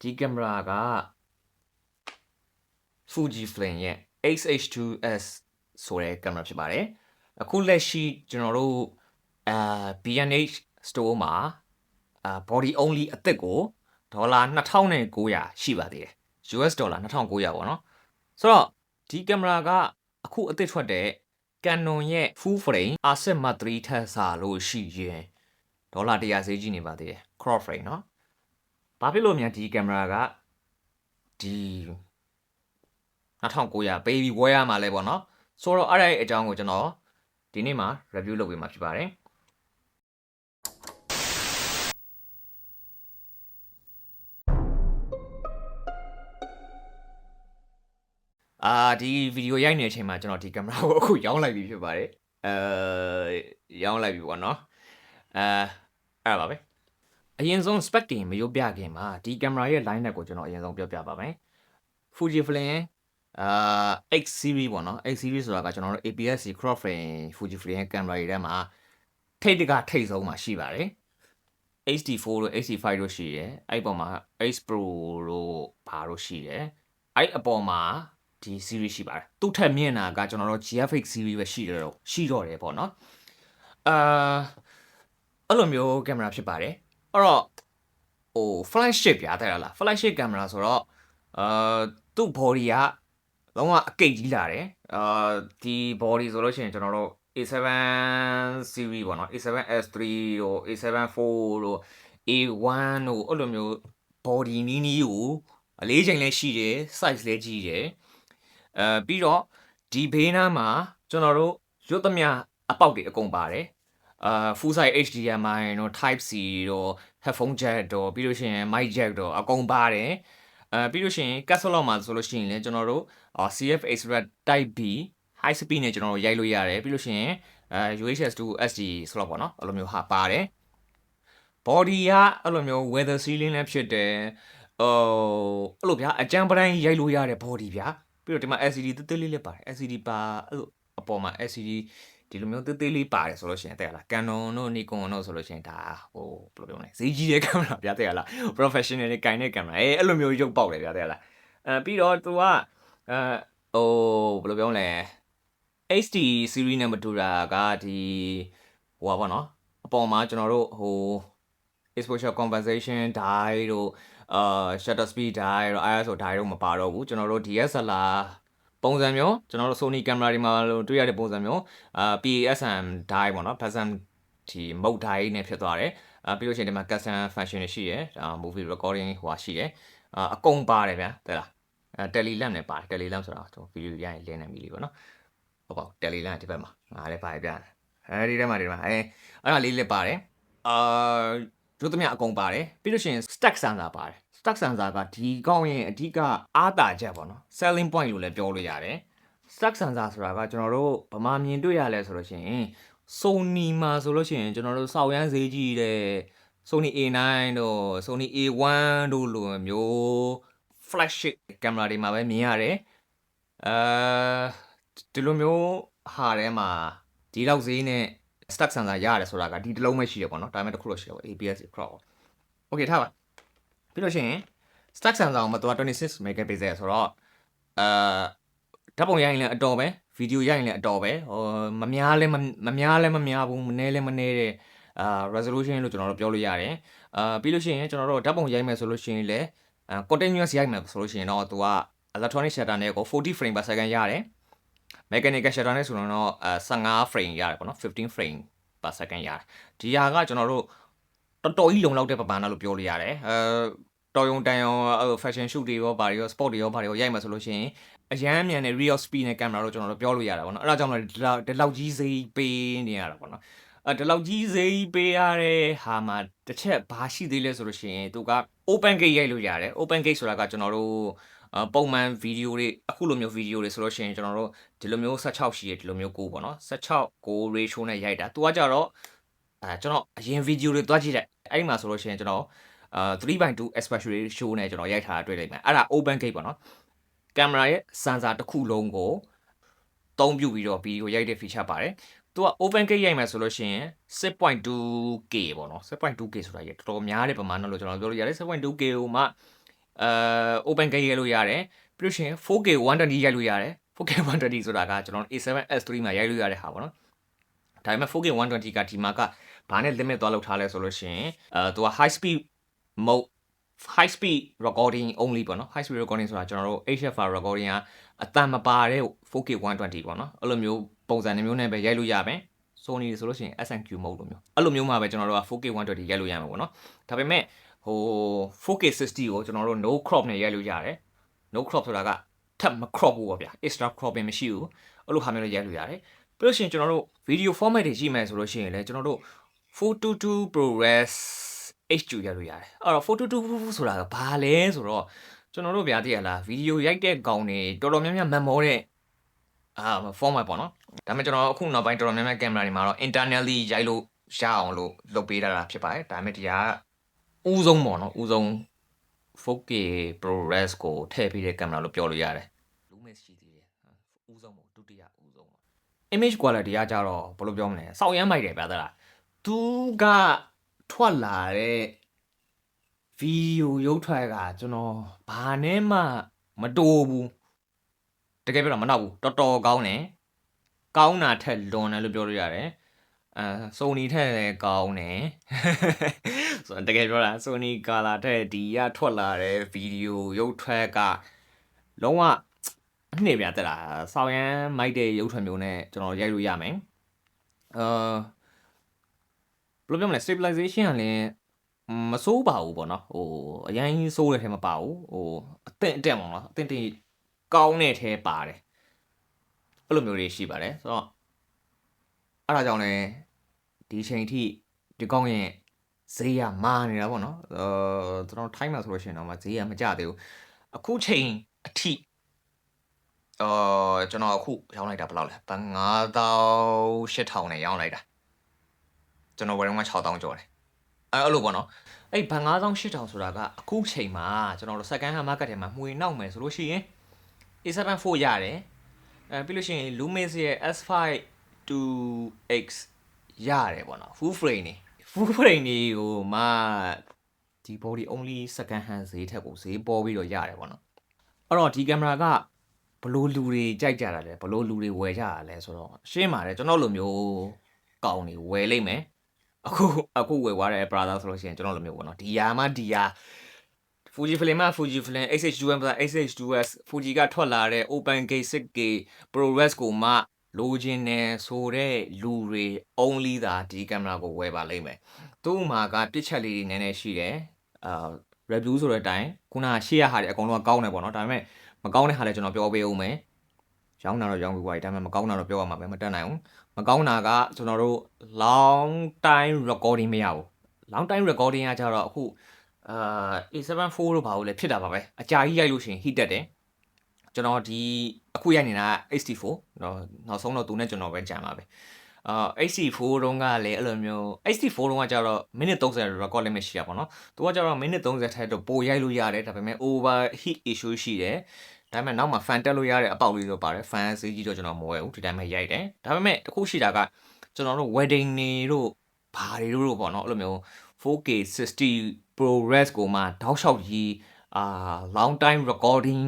ဒီကင်မရာက Fujifilm ရဲ့ X-H2S ဆိုတဲ့ကင်မရာဖြစ်ပါတယ်အခုလက်ရှိကျွန်တော်တို့အာ B&H store မှာအာ body only အသစ်ကိုဒေါ်လာ2900ရှိပါသေးတယ် US ဒေါ်လာ2900ပေါ့နော်ဆိုတော့ဒီကင်မရာကအခုအသစ်ထွက်တဲ့ Canon ရဲ့ full frame R7 Mark III ထက်စာလို့ရှိရင်ဒေါ်လာ100ဈေးကြီးနေပါသေးတယ် crop frame เนาะ ဘာဖြစ်လို့များဒီကင်မရာကဒီ2900 baby ဝယ်ရမှာလဲပေါ့နော်ဆိုတော့အဲ့ဒါအကြောင်းကိုကျွန်တော်ဒီနေ့မှာ review လုပ်ပေးမှာဖြစ်ပါတယ်အာဒီဗီဒီယိုရိုက်နေတဲ့အချိန်မှာကျွန်တော်ဒီကင်မရာကိုအခုရောင်းလိုက်ပြီဖြစ်ပါတယ်အဲရောင်းလိုက်ပြီပေါ့နော်အဲအဲ့ဒါပါပဲ အရင်ဆုံး spec တင်မရုပ်ပြခင်မှာဒီကင်မရာရဲ့ line up ကိုကျွန်တော်အရင်ဆုံးပြောပြပါမယ် Fujifilm အာ X series ပေါ့နော် X series ဆိုတာကကျွန်တော်တို့ APS-C crop frame Fujifilm ရဲ့ကင်မရာတွေထဲမှာထိတ်တကထိတ်ဆုံးမှာရှိပါတယ် HD4 တို့ HD5 တို့ရှိတယ်အဲ့ဒီပေါ်မှာ X Pro တို့ဘာတို့ရှိတယ်အဲ့အပေါ်မှာဒီ series ရှိပါတယ်သူ့ထက်မြင့်တာကကျွန်တော်တို့ GFX series ပဲရှိတော့ရှိတော့တယ်ပေါ့နော်အာအဲ့လိုမျိုးကင်မရာဖြစ်ပါတယ် အဲ့တော့ဟို flagship ပြတဲ့လား flagship ကင်မရာဆိုတော့အာသူ့ body ကလုံးဝအကိတ်ကြီးလာတယ်အာဒီ body ဆိုလို့ရှိရင်ကျွန်တော်တို့ A7 series ပေါ့နော် A7S3 တို့ A74 တို့ A1 တို့အဲ့လိုမျိုး body နီးနီးကိုအလေးချိန်လည်းရှိတယ် size လည်းကြီးတယ်အဲပြီးတော့ဒီဘေးနားမှာကျွန်တော်တို့ရွတ်သမျှအပေါက်တွေအကုန်ပါတယ် အာ full size HDMI တို့ Type C တို့ headphone jack တို့ပြီးလို့ရှိရင် mic jack တို့အကုန်ပါတယ်အဲပြီးလို့ရှိရင် cassette မှာဆိုလို့ရှိရင်လည်းကျွန်တော်တို့ CF Express Type B high speed နဲ့ကျွန်တော်တို့ရိုက်လို့ရတယ်ပြီးလို့ရှိရင်အဲ UHS2 SD slot ပေါ့နော်အဲ့လိုမျိုးဟာပါတယ် body ကအဲ့လိုမျိုး weather sealing လည်းဖြစ်တယ်ဟိုအဲ့လိုဗျာအကြမ်းပတိုင်းရိုက်လို့ရတဲ့ body ဗျာပြီးတော့ဒီမှာ LCD သေးသေးလေးလည်းပါတယ် LCD ပါအဲ့လိုအပေါ်မှာ LCD ဒီလိုမျိုးသေးသေးလေးပါတယ်ဆိုလို့ရှိရင်တဲ့ရလား Canon တို့ Nikon တို့ဆိုလို့ရှိရင်ဒါဟိုဘယ်လိုပြောမလဲဈေးကြီးတဲ့ကင်မရာဗျာတဲ့ရလား professional တွေကင်တဲ့ကင်မရာအဲအဲ့လိုမျိုးရုပ်ပေါက်တယ်ဗျာတဲ့ရလားအဲပြီးတော့သူကအဲဟိုဘယ်လိုပြောမလဲ HD series နဲ့မတူတာကဒီဟိုပါပေါ့နော်အပေါ်မှာကျွန်တော်တို့ဟို exposure compensation die တို့အာ shutter speed die တို့ ISO die တို့မပါတော့ဘူးကျွန်တော်တို့ DSLR ပုံစံမျိုးကျွန်တော်တို့ Sony camera တွေမှာလို့တွေ့ရတဲ့ပုံစံမျိုးအာ PASM die ပေါ့နော် PASM ဒီ mode die နဲ့ဖြစ်သွားတယ်အာပြီးလို့ရှိရင်ဒီမှာ custom function တွေရှိတယ်အာ movie recording ဟိုဟာရှိတယ်အာအကုန်ပါတယ်ဗျာတဲ့လားအဲ tele lamp နဲ့ပါတယ် tele lamp ဆိုတာကျွန်တော်ဗီဒီယိုရရင်လင်းနေပြီလေပေါ့နော်ဟုတ်ပါတယ်လီလန်ဒီဘက်မှာငါလည်းပါတယ်ပြတယ်အဲဒီထဲမှာဒီမှာအဲအဲ့ဒါလေးလည်းပါတယ်အာတို့သမျှအကုန်ပါတယ်ပြီးလို့ရှိရင် stack sensor ပါတယ် stack sensor ကဒီကောင်းရင်အဓိကအားတာချက်ပေါ့နော် selling point လို့လည်းပြောလို့ရတယ် stack sensor ဆိုတာကကျွန်တော်တို့ဗမာမြင်တွေ့ရလဲဆိုလို့ရှိရင် Sony မှာဆိုလို့ရှိရင်ကျွန်တော်တို့စောက်ရမ်းဈေးကြီးတဲ့ Sony A9 တို့ Sony A1 တို့လိုမျိုး flagship camera တွေမှာပဲမြင်ရတယ်အဲဒီလိုမျိုးဟာထဲမှာဒီလောက်ဈေးနဲ့ stack sensor ရတယ်ဆိုတာကဒီတစ်လုံးပဲရှိရပေါ့နော်ဒါပေမဲ့တစ်ခုတော့ရှိရပေါ့ APS crop okay ထားပါ ပြီးလို့ရှိရင် stack sensor ကိုမတော်26 megapixel ဆိုတော့အာဓာတ်ပုံရိုက်ရင်လည်းအတော်ပဲဗီဒီယိုရိုက်ရင်လည်းအတော်ပဲဟိုမများလဲမများလဲမများဘူးမနည်းလဲမနည်းတဲ့အာ resolution လို့ကျွန်တော်တို့ပြောလို့ရတယ်အာပြီးလို့ရှိရင်ကျွန်တော်တို့ဓာတ်ပုံရိုက်မယ်ဆိုလို့ရှိရင်လည်း continuous ရိုက်မယ်ဆိုလို့ရှိရင်တော့သူက electronic shutter နဲ့ကို40 frame per second ရတယ် mechanical shutter နဲ့ဆိုတော့အဲ15 frame ရတယ်ပေါ့နော်15 frame per second ရတယ်ဒီဟာကကျွန်တော်တို့ တော်တော်ကြီးလုံလောက်တဲ့ပမာဏလို့ပြောလို့ရတယ်အဲတော်ယုံတန်ယုံ fashion shoot တွေရောဘာတွေရော sport တွေရောဘာတွေရောရိုက်မှာဆိုလို့ရှိရင်အရန်မြန်တဲ့ real speed နဲ့ camera လို့ကျွန်တော်တို့ပြောလို့ရတာပေါ့နော်အဲ့ဒါကြောင့်လည်းဒီလောက်ကြီးစိပေးနေရတာပေါ့နော်အဲဒီလောက်ကြီးစိပေးရတဲ့ဟာမှာတစ်ချက်ဘာရှိသေးလဲဆိုလို့ရှိရင်သူက open gate ရိုက်လို့ရတယ် open gate ဆိုတာကကျွန်တော်တို့အပုံမှန်ဗီဒီယိုတွေအခုလိုမျိုးဗီဒီယိုတွေဆိုလို့ရှိရင်ကျွန်တော်တို့ဒီလိုမျိုး16ရှိရဒီလိုမျိုးကိုပေါ့နော်16ကို ratio နဲ့ရိုက်တာသူကကြတော့ အဲကျွန်တော်အရင်ဗီဒီယိုတွေတွားကြည့်လိုက်အဲ့ဒီမှာဆိုလို့ရှိရင်ကျွန်တော်အာ3/2 aspect ratio နဲ့ကျွန်တော်ရိုက်ထားတာတွေ့လိုက်မယ်အဲ့ဒါ open gate ပေါ့နော်ကင်မရာရဲ့ sensor တစ်ခုလုံးကိုသုံးပြုပြီးတော့ဗီဒီယိုရိုက်တဲ့ feature ပါတယ်သူက open gate ရိုက်မယ်ဆိုလို့ရှိရင် 6.2K ပေါ့နော် 6.2K ဆိုတာရတော်တော်များတဲ့ပမာဏလို့ကျွန်တော်ပြောလို့ရတယ် 6.2K ကိုမှအဲ open gate ရိုက်လို့ရတယ်ပြီးလို့ရှိရင် 4K 120ရိုက်လို့ရတယ် 4K 120ဆိုတာကကျွန်တော် A7S3 မှာရိုက်လို့ရတဲ့ဟာပေါ့နော် ဒါပေမဲ့ 4K 120ကဒီမှာကဘာနဲ့ limit သွားလောက်ထားလဲဆိုလို့ရှိရင်အဲသူက high speed mode high speed recording only ပေါ့နော် high speed recording ဆိုတာကျွန်တော်တို့ HFR recording ကအတန်မပါတဲ့ 4K 120ပေါ့နော်အဲ့လိုမျိုးပုံစံမျိုးနဲ့ပဲရိုက်လို့ရမယ် Sony ဆိုလို့ရှိရင် SNQ mode လို့မျိုးအဲ့လိုမျိုးမှာပဲကျွန်တော်တို့က 4K 120ရိုက်လို့ရမှာပေါ့နော်ဒါပေမဲ့ဟို 4K 60ကိုကျွန်တော်တို့ no crop နဲ့ရိုက်လို့ရတယ် no crop ဆိုတာကထပ်မ crop ဘူးပေါ့ဗျာ extra cropping မရှိဘူးအဲ့လိုဟာမျိုးလေးရိုက်လို့ရတယ် ပြီးလို့ရှိရင်ကျွန်တော်တို့ video format တွေကြည့်မယ်ဆိုလို့ရှိရင်လည်းကျွန်တော်တို့422 ProRes H2 ရိုက်လို့ရတယ်အဲ့တော့422ဆိုတာကဘာလဲဆိုတော့ကျွန်တော်တို့ဗျာသိရလားဗီဒီယိုရိုက်တဲ့ကောင်တွေတော်တော်များများမန်မောတဲ့အာ format ပေါ့နော်ဒါပေမဲ့ကျွန်တော်အခုနောက်ပိုင်းတော်တော်များများကင်မရာတွေမှာတော့ internally ရိုက်လို့ရအောင်လို့လုပ်ပေးတာဖြစ်ပါတယ်ဒါပေမဲ့ဒီကဥဆုံးပေါ့နော်ဥဆုံး 4K ProRes ကိုထည့်ပေးတဲ့ကင်မရာလို့ပြောလို့ရတယ် Lumix ရှိသေးတယ်ဥဆုံးပေါ့ဒုတိယဥဆုံးပေါ့ image quality ကကြတော့ဘယ်လိုပြောမလဲစောက်ရမ်းမိုက်တယ်ဗျာသလားသူကထွက်လာတဲ့ဗီဒီယိုရုပ်ထွက်ကကျွန်တော်ဘာနဲ့မှမတိုးဘူးတကယ်ပြောတာမနောက်ဘူးတော်တော်ကောင်းတယ်ကောင်းတာထက်လွန်တယ်လို့ပြောလို့ရတယ်အဲ Sony ထက်လည်းကောင်းတယ်ဆိုတော့တကယ်ပြောတာ Sony Color ထက်ဒီကထွက်လာတဲ့ဗီဒီယိုရုပ်ထွက်ကလုံးဝ အနှစ်ပြတက်တာဆောင်းရမ်းမိုက်တဲ့ရုပ်ထွက်မျိုးနဲ့ကျွန်တော်ရိုက်လို့ရမယ်အာဘယ်လိုပြောမလဲ stabilization ကလည်းမစိုးပါဘူးပေါ့နော်ဟိုအရင်စိုးတဲ့ထဲမှာပါဘူးဟိုအသင့်အတက်ပေါ့နော်အသင့်တင်ကောင်းတဲ့ထဲပါတယ်အဲ့လိုမျိုးတွေရှိပါတယ်ဆိုတော့အဲ့ဒါကြောင့်လည်းဒီချိန်ထိဒီကောင်းရဲ့ဈေးကမာနေတာပေါ့နော်အဲကျွန်တော်ထိုင်းမှာဆိုလို့ရှိရင်တော့မဈေးကမကျသေးဘူးအခုချိန်အထိ အော်ကျွန်တော်အခုရောင်းလိုက်တာဘယ်လောက်လဲဘ9000 8000နဲ့ရောင်းလိုက်တာကျွန်တော်ဝယ်တော့မှ6000ကျော်တယ်အဲအဲ့လိုပေါ့နော်အဲ့ဘ9000 8000ဆိုတာကအခုချိန်မှာကျွန်တော်တို့ second hand market ထဲမှာမှွေနောက်မယ်ဆိုလို့ရှိရင် A74 ရတယ်အဲပြီးလို့ရှိရင် Lumix ရဲ့ S5 2X ရတယ်ပေါ့နော် full frame နေ full frame နေဟိုမှဒီ body only second hand ဈေးထက်ကိုဈေးပေါ်ပြီးတော့ရတယ်ပေါ့နော်အဲ့တော့ဒီကင်မရာက ဘလို့လူတွေကြိုက်ကြတာလဲဘလို့လူတွေဝယ်ကြတာလဲဆိုတော့ရှင်းပါတယ်ကျွန်တော်လိုမျိုးကောင်းနေဝယ်လိမ့်မယ်အခုအခုဝယ်သွားတဲ့ brother ဆိုလို့ရှိရင်ကျွန်တော်လိုမျိုးပေါ့နော်ဒီယာမှဒီယာ Fujifilm မှာ Fujifilm X-H2M ဆိုတာ X-H2S Fuji ကထွက်လာတဲ့ Open Gate 6K ProRes ကိုမှလိုချင်တယ်ဆိုတဲ့လူတွေ only သာဒီကင်မရာကိုဝယ်ပါလိမ့်မယ်။သူ့မှာကပစ်ချက်လေးတွေနည်းနည်းရှိတယ်။အာ review ဆိုတဲ့အတိုင်းခုနရှေ့ရဟာတွေအကုန်လုံးကကောင်းတယ်ပေါ့နော်။ဒါပေမဲ့ မကောင်းတဲ့ဟာလည်းကျွန်တော်ပြောပေးဦးမယ်။ရောင်းတာတော့ရောင်းပြီးသွားပြီဒါပေမဲ့မကောင်းတာတော့ပြောရမှာပဲမတက်နိုင်ဘူး။မကောင်းတာကကျွန်တော်တို့ long time recording မရဘူး။ long time recording ကကြတော့အခုအာ A74 လို့ဘာလို့လဲဖြစ်တာပါပဲအကြာကြီးရိုက်လို့ရှိရင် heat တက်တယ်ကျွန်တော်ဒီအခုရိုက်နေတာ HD4 เนาะနောက်ဆုံးတော့သူနဲ့ကျွန်တော်ပဲကြံပါပဲ အာ HD4 တုန်းကလည်းအဲ့လိုမျိုး HD4 တုန်းကကျတော့မိနစ်30 record limit ရှိတာပေါ့နော်သူကကျတော့မိနစ်30ထဲတော့ပိုရိုက်လို့ရတယ်ဒါပေမဲ့ over heat issue ရှိတယ်ဒါပေမဲ့နောက်မှာ fan တက်လို့ရတဲ့အပေါက်လေးတော့ပါတယ် fan ဈေးကြီးတော့ကျွန်တော်မဝယ်ဘူးဒီတိုင်းပဲရိုက်တယ်ဒါပေမဲ့တခုရှိတာကကျွန်တော်တို့ wedding နေတို့ဘာတွေတို့ပေါ့နော်အဲ့လိုမျိုး 4K 60 ProRes ကိုမှတောက်လျှောက်ကြီးအာ long time recording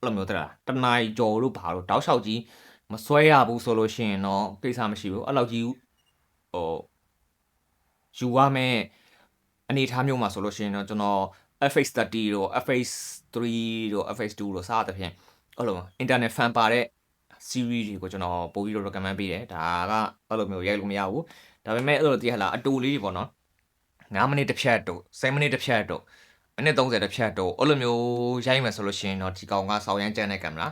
အဲ့လိုမျိုးတလားတနားကြော်လို့ဘာလို့တောက်လျှောက်ကြီး မဆွဲရဘူးဆိုလို့ရှိရင်တော့ကိစ္စမရှိဘူးအဲ့လောက်ကြီးဟိုယူရမယ်အနေထားမျိုးမှာဆိုလို့ရှိရင်တော့ကျွန်တော် FX30 တို့ FX3 တို့ FX2 တို့စသဖြင့်အဲ့လို internet fan ပါတဲ့ series တွေကိုကျွန်တော်ပို့ပြီးတော့ recommend ပေးတယ်ဒါကအဲ့လိုမျိုးရိုက်လို့မရဘူးဒါပေမဲ့အဲ့လိုတည်းဟလာအတူလေးတွေပေါ့နော်9မိနစ်တစ်ဖြတ်တို့10မိနစ်တစ်ဖြတ်တို့မိနစ်30တစ်ဖြတ်တို့အဲ့လိုမျိုးရိုက်မယ်ဆိုလို့ရှိရင်တော့ဒီကောင်ကဆောင်းရမ်းကျန်တဲ့ကင်မရာ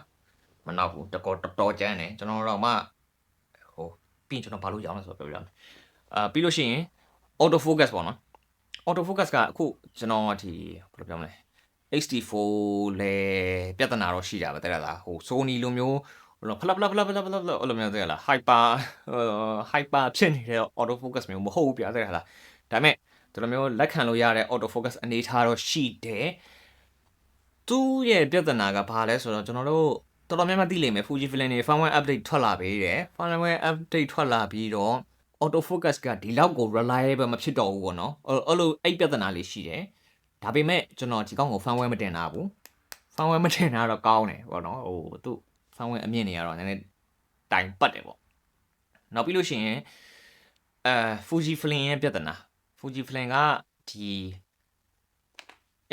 မနောက်ဘူးတကောတော်တော်ကျန်တယ်ကျွန်တော်တော့မှဟိုပြီးကျွန်တော်ဘာလို့ရောင်းလဲဆိုတော့ပြောပြရမယ်အာပြီးလို့ရှိရင် auto focus ပေါ့နော် auto focus ကအခုကျွန်တော်ဒီဘယ်လိုပြောမလဲ HD4 လဲပြဿနာတော့ရှိတာပဲတဲ့လားဟို Sony လိုမျိုးဖလဖလဖလဖလဖလအဲ့လိုမျိုးတဲ့လား hyper hyper ဖြစ်နေတဲ့ auto focus မျိုးမဟုတ်ဘူးပြတဲ့လားဒါပေမဲ့ဒီလိုမျိုးလက်ခံလို့ရတဲ့ auto focus အနေထားတော့ရှိတယ်သူ့ရဲ့ပြဿနာကဘာလဲဆိုတော့ကျွန်တော်တို့ တော်တော်များများသိလိမ့်မယ် Fujifilm နေ firmware update ထွက်လာပြီတဲ့ firmware update ထွက်လာပြီးတော့ auto focus ကဒီလောက်ကို reliable မဖြစ်တော့ဘူးပေါ့နော်အဲ့လိုအဲ့ပြဿနာလေးရှိတယ်ဒါပေမဲ့ကျွန်တော်ဒီကောင်းကို firmware မတင်တာဘူး firmware မတင်တာတော့ကောင်းတယ်ပေါ့နော်ဟိုသူ့ firmware အမြင့်နေရတော့နည်းနည်းတိုင်ပတ်တယ်ပေါ့နောက်ပြီးလို့ရှိရင်အဲ Fuji Flame ရဲ့ပြဿနာ Fuji Flame ကဒီ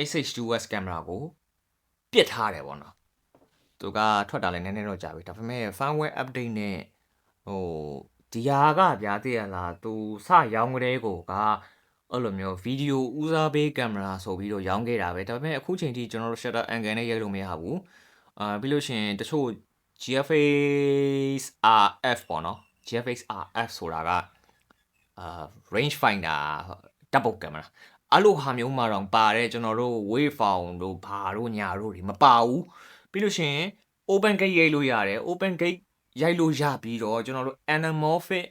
H2S camera ကိုပြစ်ထားတယ်ပေါ့နော် သူကထွက်တာလည်းနည်းနည်းတော့ကြာပြီဒါပေမဲ့ firmware update နဲ့ဟိုဒီဟာကဗျာသိရလားသူစရောင်းကြတဲ့ကိုကအဲ့လိုမျိုးဗီဒီယိုဦးစားပေးကင်မရာဆိုပြီးတော့ရောင်းခဲ့တာပဲဒါပေမဲ့အခုချိန်ထိကျွန်တော်တို့ shutter angle နဲ့ရိုက်လို့မရဘူးအာပြီးလို့ရှိရင်တချို့ GFX RF ပေါ့နော် GFX RF ဆိုတာကအာ range finder ဓာတ်ပုံကင်မရာအဲ့လိုဟာမျိုးမှာတော့ပါတယ်ကျွန်တော်တို့ wave form တို့ဘာတို့ညာတို့တွေမပါဘူး ပြီးလို့ရှိရင် open gate ရိုက်လို့ရတယ် open gate ရိုက်လို့ရပြီးတော့ကျွန်တော်တို့ anamorphic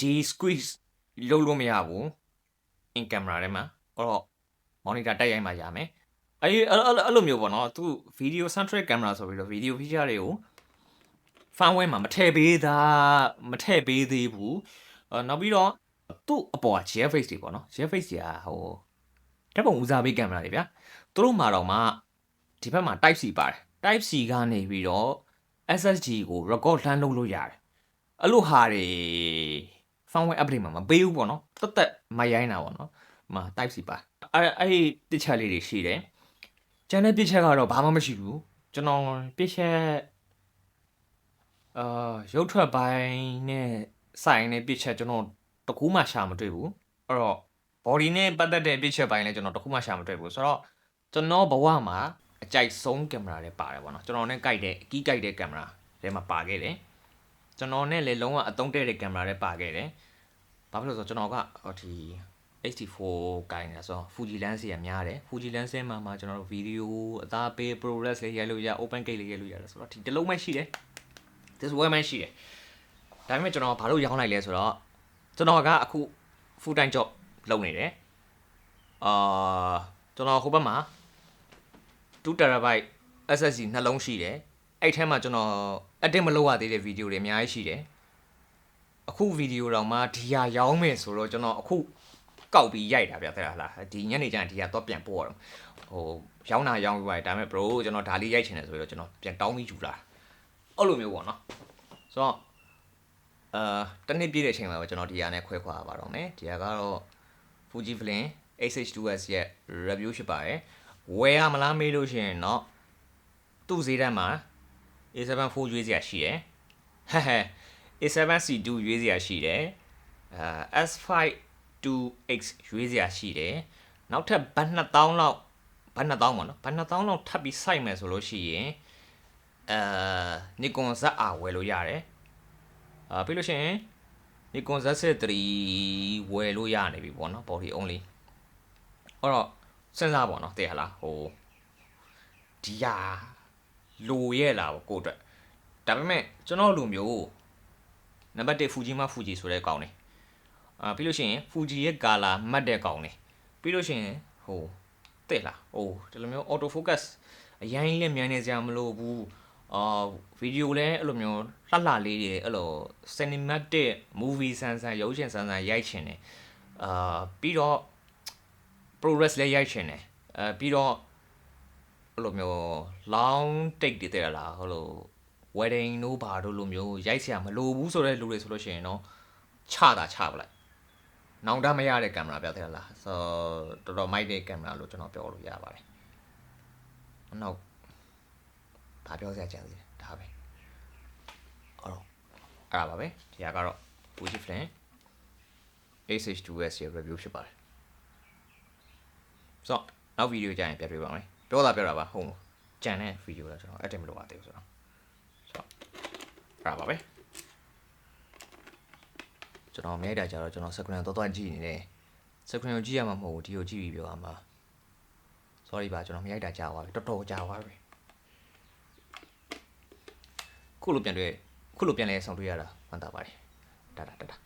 d squeeze လုပ်လို့မရဘူး in camera ထဲမှာအဲ့တော့ monitor တက်ရိုက်မှရမယ်အဲ့ဒီအဲ့အဲ့အဲ့လိုမျိုးပေါ့နော်သူ video centric camera ဆိုပြီးတော့ video feature တွေကို firmware မှာမထည့်ပေးတာမထည့်ပေးသေးဘူးအဲနောက်ပြီးတော့သူ့အပေါ်က GFX တွေပေါ့နော် GFX တွေကဟိုဓာတ်ပုံဦးစားပေးကင်မရာတွေဗျာသူတို့မှာတော့မှ ဒီဘက်မှာ type C ပါတယ် type C ကနေပြီးတော့ SSD ကို record လှမ်းလုပ်လို့ရတယ်အဲ့လိုဟာတွေ firmware update မှာမပေးဘူးပေါ့နော်တက်တက်မရိုင်းတာပေါ့နော်မှာ type C ပါအဲ့အဲ့ဒီတစ်ချက်လေးတွေရှိတယ်ကျန်တဲ့ပြစ်ချက်ကတော့ဘာမှမရှိဘူးကျွန်တော်ပြစ်ချက်အာရုပ်ထွက်ပိုင်းနဲ့ဆိုင်နဲ့ပြစ်ချက်ကျွန်တော်တကူမှရှာမတွေ့ဘူးအဲ့တော့ body နဲ့ပတ်သက်တဲ့ပြစ်ချက်ပိုင်းလည်းကျွန်တော်တခုမှရှာမတွေ့ဘူးဆိုတော့ကျွန်တော်ဘဝမှာ အကြိုက်ဆုံးကင်မရာတွေပါတယ်ပေါ့နော်ကျွန်တော်နဲ့ကြိုက်တဲ့အကီးကြိုက်တဲ့ကင်မရာတွေမှာပါခဲ့တယ်ကျွန်တော်နဲ့လည်းလုံးဝအသုံးတဲ့တဲ့ကင်မရာတွေပါခဲ့တယ်ဘာဖြစ်လို့လဲဆိုတော့ကျွန်တော်ကဟိုဒီ HD4 ကိုင်းနေတာဆိုတော့ Fuji lens ကြီးကများတယ် Fuji lens မှာမှာကျွန်တော်တို့ဗီဒီယိုအသားပေး ProRes လေးရိုက်လို့ရ Open Gate လေးရိုက်လို့ရတယ်ဆိုတော့ဒီတစ်လုံးပဲရှိတယ် this one ပဲရှိတယ်ဒါပေမဲ့ကျွန်တော်ဘာလို့ရောင်းလိုက်လဲဆိုတော့ကျွန်တော်ကအခု full time job လုပ်နေတယ်အာကျွန်တော်ဟိုဘက်မှာ 2 terabyte SSD နှလုံးရှိတယ်အဲ့ထဲမှာကျွန်တော် edit မလုပ်ရသေးတဲ့ဗီဒီယိုတွေအများကြီးရှိတယ်အခုဗီဒီယိုတော့မှဒီဟာရောင်းမယ်ဆိုတော့ကျွန်တော်အခုကောက်ပြီးရိုက်တာဗျတဲ့လားဒီညနေကျရင်ဒီဟာတော့ပြန်ပို့ရတော့ဟိုရောင်းတာရောင်းပြီးပါတယ်ဒါပေမဲ့ bro ကျွန်တော်ဒါလေးရိုက်ချင်တယ်ဆိုပြီးတော့ကျွန်တော်ပြန်တောင်းပြီးယူလာအဲ့လိုမျိုးပေါ့နော်ဆိုတော့အာတနေ့ပြည့်တဲ့အချိန်မှာပဲကျွန်တော်ဒီဟာနဲ့ခွဲခွာပါတော့မယ်ဒီဟာကတော့ Fuji Flame H2S ရဲ့ review ဖြစ်ပါတယ် ဝယ်ရမလားမေးလို့ရှိရင်တော့သူ့ဈေးတန်းမှာ A7 4 ရွေးစရာရှိတယ်ဟဲ့ဟဲ့ A7C2 ရွေးစရာရှိတယ်အာ S5 2X ရွေးစရာရှိတယ်နောက်ထပ်ဘတ်2000လောက်ဘတ်2000ပေါ့နော်ဘတ်2000လောက်ထပ်ပြီးစိုက်မယ်ဆိုလို့ရှိရင်အာ Nikon ZR ဝယ်လို့ရတယ်အာပြီးလို့ရှိရင် Nikon Z3 ဝယ်လို့ရနေပြီပေါ့နော် body only အဲ့တော့ စဉ်းစားပေါ့နော်သိရလားဟိုဒီဟာလိုရဲ့လားပေါ့ကိုအတွက်ဒါပေမဲ့ကျွန်တော်လူမျိုးနံပါတ်1 Fuji မှာ Fuji ဆိုတဲ့ကောင်နေအာပြီးလို့ရှိရင် Fuji ရဲ့ color မှတ်တဲ့ကောင်နေပြီးလို့ရှိရင်ဟိုတဲ့လားဟိုဒီလိုမျိုး auto focus အရင်လည်းမြန်နေစရာမလိုဘူးအာဗီဒီယိုလည်းအဲ့လိုမျိုးလှလှလေးတွေအဲ့လို cinematic movie ဆန်းဆန်းရုပ်ရှင်ဆန်းဆန်းရိုက်ချင်တယ်အာပြီးတော့ progress လည်းရိုက်ချင်တယ်အဲပြီးတော့အဲ့လိုမျိုး long take တွေတဲ့လားဟိုလို wedding တို့ဘာတို့လိုမျိုးရိုက်ဆရာမလိုဘူးဆိုတဲ့လူတွေဆိုလို့ရှိရင်တော့ချတာချပလိုက်နောင်တမရတဲ့ကင်မရာပြောတဲ့လားဆိုတော်တော်မိုက်တဲ့ကင်မရာလို့ကျွန်တော်ပြောလို့ရပါတယ်နောက်ဘာပြောစရာကြံသေးတယ်ဒါပဲအဲ့တော့အဲ့ဒါပါပဲဒီဟာကတော့ Fuji Flame A62S ရဲ့ review ဖြစ်ပါတယ် ဆိုတော့နောက်ဗီဒီယိုကြရင်ပြန်တွေ့ပါမယ်ပြောတာပြောတာပါဟုတ်ကြံတဲ့ဗီဒီယိုတော့ကျွန်တော် edit မလုပ်ရသေးဘူးဆိုတော့ဆိုတော့အဲ့ဒါပါပဲကျွန်တော်မြိုက်တာကြတော့ကျွန်တော် screen တော့တော့ကြည့်နေတယ် screen ကိုကြည့်ရမှာမဟုတ်ဘူးဒီကိုကြည့်ပြီးပြောရမှာ sorry ပါကျွန်တော်မြိုက်တာကြာသွားပြီတော်တော်ကြာသွားပြီခုလိုပြန်တွေ့ခုလိုပြန်လဲဆောင်တွေ့ရတာမှန်တာပါတယ်တတာတတာ